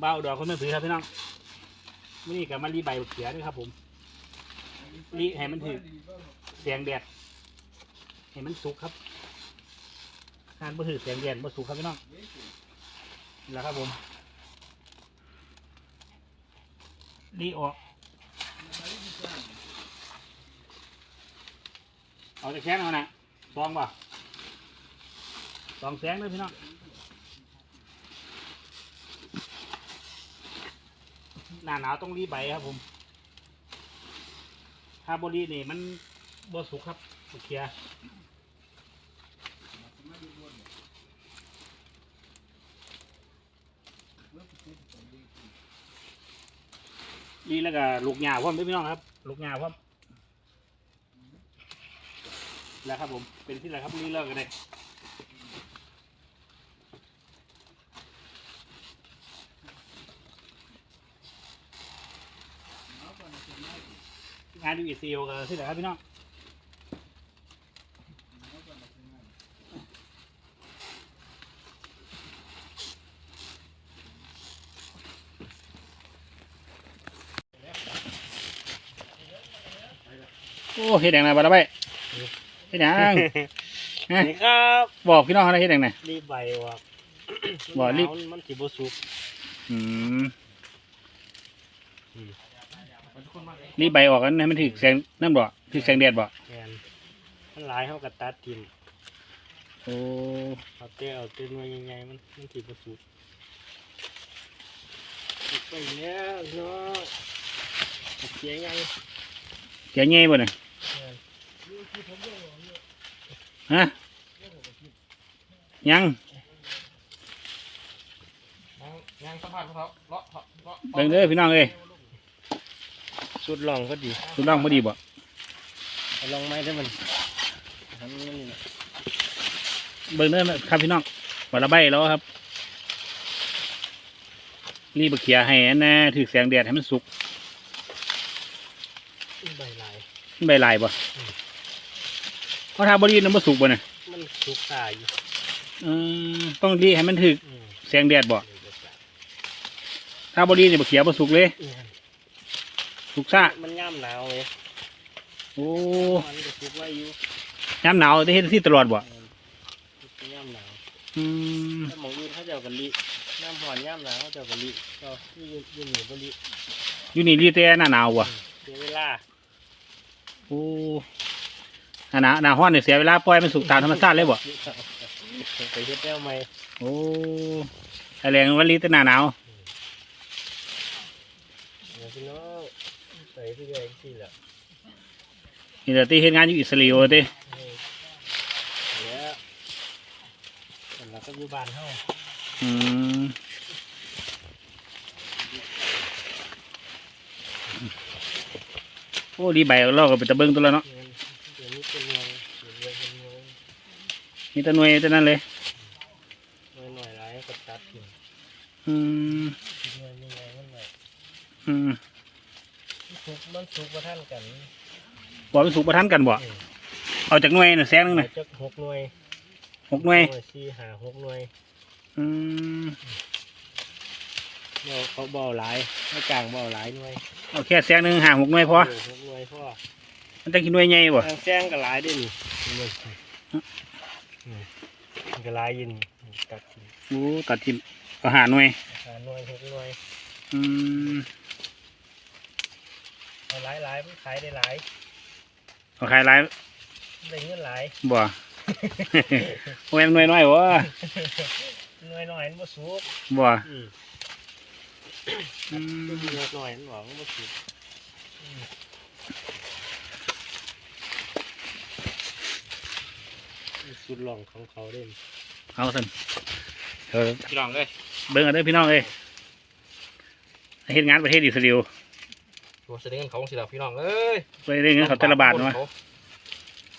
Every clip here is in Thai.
เบาดอกคนไม่ถือครับพี่น้องนี้กับมารีใบเขียด้วยครับ ผมรีให้มันถือแสงแดดให้มันสุกครับทานบ่ถือแสงแดดบ่สุกครับพี่น้องนี่แล้วครับผมรีออกเอาจากแข้งเอานะซองป่ะซองแสงเลยพี่น้อง หน้าหนาวต้องรีบใบครับผมถ้าบรีนี่มันบสุกครับโอเคลียร์รีแล้วก็ลูกหญ้าพร้อมด้วยพี่น้องครับ ลูกหญ้าพร้อมแล้วครับผมเป็นที่ไรครับรีเลิกกันเลย งานดูอีซีโอกันที่ไรครับพี่น้องโอ้เฮ็ดอย่างไรบ้าละใบเฮ็ดหยังฮะนี่ครับบอกพี่น้องอะไรเฮ็ดอย่างไรรีบใบว่ะบ่รีบมันมันสิบ่สุกอืม รีบใบออกกันให้มันถึกแสงน้ำบ่ถึกแสงแดดบ่แม่นมันหลายเฮาก็ตัดทิ่มโอ้เอาแต่เอาแต่หน่วยใหญ่ๆมันมันสิบ่สุกสุกไปแล้วเนาะเสียใหญ่เสียงใหญ่บ่เนี่ยแม่นฮะยังยังสัมผัสเขาเลาะเลาะเบิ่งเด้อพี่น้องเอ้ย สุดลองก็ดีสุดน้องบ่ดีบ่เอาลองไม้ได้มันทำมันนี่นะเบิ่งเด้อครับพี่น้องบ่ละใบแล้วครับรีบไปเขียให้อันแน่ถึกแสงแดดให้มันสุกใบหลายมันใบลายบ่เพราะถ้าบ่รีบมันบ่สุกบ่เนี่ยมันสุกตายอยู่อืมต้องรีบให้มันถึกอืมแสงแดดบ่ถ้าบ่รีบนี่บ่เขียบ่สุกเลยแม่น สุกซ่ามันย่ำหนาวเลยโอ้มันก็สุกไว้อยู่ยามหนาวได้เฮ็ดที่ตลอดบ่แม่นมันย่ำหนาวอืมถ้าหมองอื่นเขาจะเอากันลิน้ำหอนย่ำหนาวเขาจะเอากันลิก็ที่ยืนยืนอยู่บนลิอยู่นี่รีแต่หน้าหนาวบ่เสียเวลาโอ้หน้าหนาวหน้าร้อนนี่เสียเวลาปล่อยมันสุกตามธรรมชาติเลยบ่ไปเฮ็ดแนวใหม่โอ้ไอแรงวันรีแต่หน้าหนาวเดี๋ยว พี่น้องใส่ที่เรื่อยสิแหละนี่เดี๋ยวที่เฮ็ดงานอยู่อิสราเอลตินี่แล้วสำหรับก็อยู่บ้านเฮาอืมโอ้ดีใบเราก็ไปตะเบิงตัวแล้วเนาะเดี๋ยวนี้เป็นงวงเดี๋ยวเรียกเป็นงวงมีแต่หน่วยแต่นั้นเลย หน่อยหน่อยหลายก็ตัดอยู่ อืม หน่อยยังไงมันหน่อย อืมสุกมันสุกมาท่านกันบ่มันสุกประทันกันบ่เอาจากหน่วยน่ะแสงนึงน่ะจะหกหน่วยหกหน่วยสี่หาหกหน่วยอืมเราเขาเบาหลายไม่กลางเบาหลายหน่วยเอาแค่แสงหนึงห่างหกหน่วยพอเหกหน่วยพอมันจะกินหน่วยใหญ่บ่ทางแซงก็หลายเด้วยนี่นี่นี่มันก็หลายอยินตัดโอ้ตัดทิ่มก็หาหน่วยหาหน่วยหกหน่วย อืมเอาหลายหลายมันขายได้หลายเอาขายหลายได้เงินหลายบ่ โอ้ยมันหน่วยน้อยบ่ หน่วยหน่อยมันบ่สุกบ่อืมอืมหน่วยหน่อยมันบอกมันบ่สุกอืมนี่สุดหลองของเขาเด่นเอาซั่นเออพี่น้องเลยเบิ่งเอาเด้อพี่น้องเอ้ย เฮ็ดงานประเทศอิสราเอลตัวแสดงเขาสิละพี่น้องเอ้ยไปได้เงินเขาแต่ละบาทเนาะ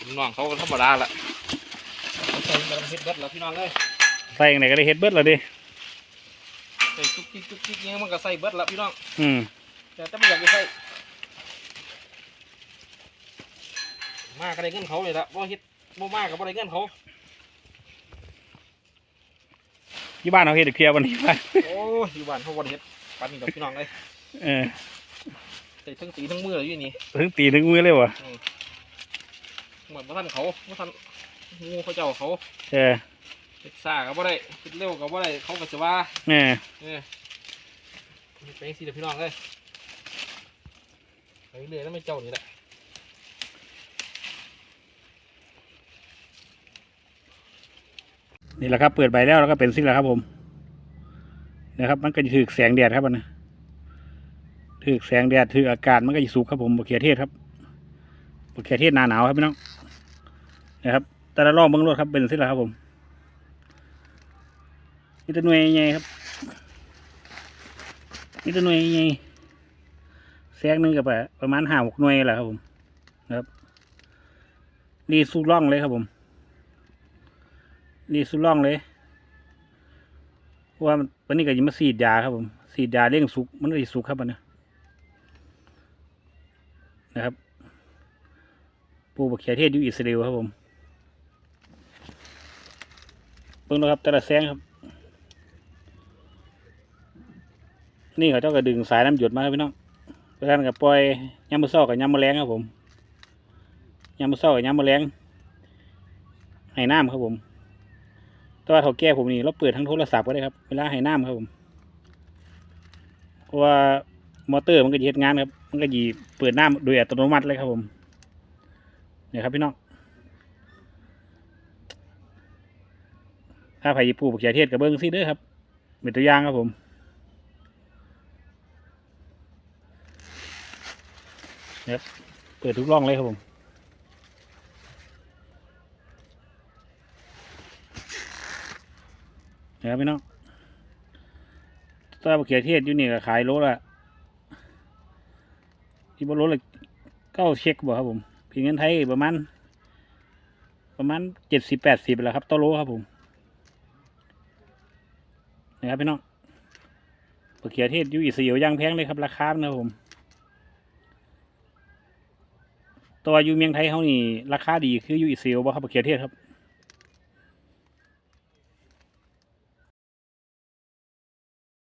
พี่น้องเขาก็ธรรมดาละใส่กระเพ็ดเบิดแล้วพี่น้องเอ้ยใส่จั่งไหนก็ได้เฮ็ดเบิดแล้วดิใส่จุกจิกจุกจิกยังมันก็ใส่เบิดแล้วพี่น้องอืมแต่ถ้าไม่อยากจะใส่มากก็ได้เงินเขาเลยละบ่เฮ็ดบ่มากก็บ่ได้เงินเขาที่บ้านเขาเฮ็ดเพียวันนี้ไปโอ้ยอยู่บ้านเขาวันเฮ็ด ปันนี่ดอกพี่น้องเลยเออใส่ทั้งตีทั้งมือเลยอยู่นี่ถึงตีถึงมือเลยวะเหมือนบ่ทันเขาบ่ทันงูเขาเจ้าเขาเออเฮ็ดซ่าก็บ่ได้เฮ็ดเร็วก็บ่ได้เขาก็จะว่าเออเออไปสิเด้อพี่น้องเลยไปเรื่อยแล้วไม่เจ้านี่แหละนี่แหละครับ เปิดใบแล้วแล้วก็เป็นสิ่งแล้วครับผม นะครับ มันก็จะถือแสงแดดครับมันนะถือแสงแดดถืออากาศมันก็จะสุกครับผมบะเขือเทศครับบะเขือเทศหนาหนาวครับพี่น้องนะครับ แต่ละรอบเบิ้งรถครับเป็นสิ่งล้วครับผมนี่ตัวหน่วยใหญ่ครับนี่ตัวหน่วยใหญ่แสงหนึ่งกับประมาณห้าหกหน่วยแหละครับผมนะครับนี่สู้ร่องเลยครับผมนี่สุดล่องเลย ว่าวันนี้ก็จะมาสีดยาครับผมสีดยาเร่งสุกมันก็สุกครับมันนะนะครับปูบักเขือเทศอยู่อิสราเอลครับผมเบิ่งนะครับแต่ละแสงครับ นี่เขาเจ้าก็ดึงสายน้ำหยดมาครับพี่น้องเพราะฉะนั้นก็ปล่อยยามมือเศร้ากับยามมือแรงครับผมยามมือเศร้ากับยามมือแรงให้น้ำครับผม แตัวาเขาแก้ผมนี่เราเปิดทั้งโทรศัพท์ก็ได้ครับ เวลาให้น้ำครับผมเพราะว่ามอเตอร์มันก็จะเฮ็ดงานครับ มันก็ยีเปิดน้ำโดยอัตโนมัติเลยครับผมเนี่ยครับพี่น้องถ้าไผ่ปลูกบักเขือเทศกับเบิ้งซิเด้อครับเป็นตัวอย่างครับผมเนี่ยครับเปิดทุกร่องเลยครับผม นะครับพี่น้องต้นมะเขือเทศอยู่นี่ก็ขายโลละที่บนโลละเก้าเช็คบ่ครับผมพิงเงินไทยประมาณประมาณเจ็ดสิบแปดสิบแหละครับต่อโลครับผมนะครับพี่น้องมะเขือเทศอยู่อิสราเอลย่างแพงเลยครับราคานะครับผม ตัวอยู่เมืองไทยเขานี่ราคาดีคืออยู่อิสราเอลบ่ครับมะเขือเทศครับ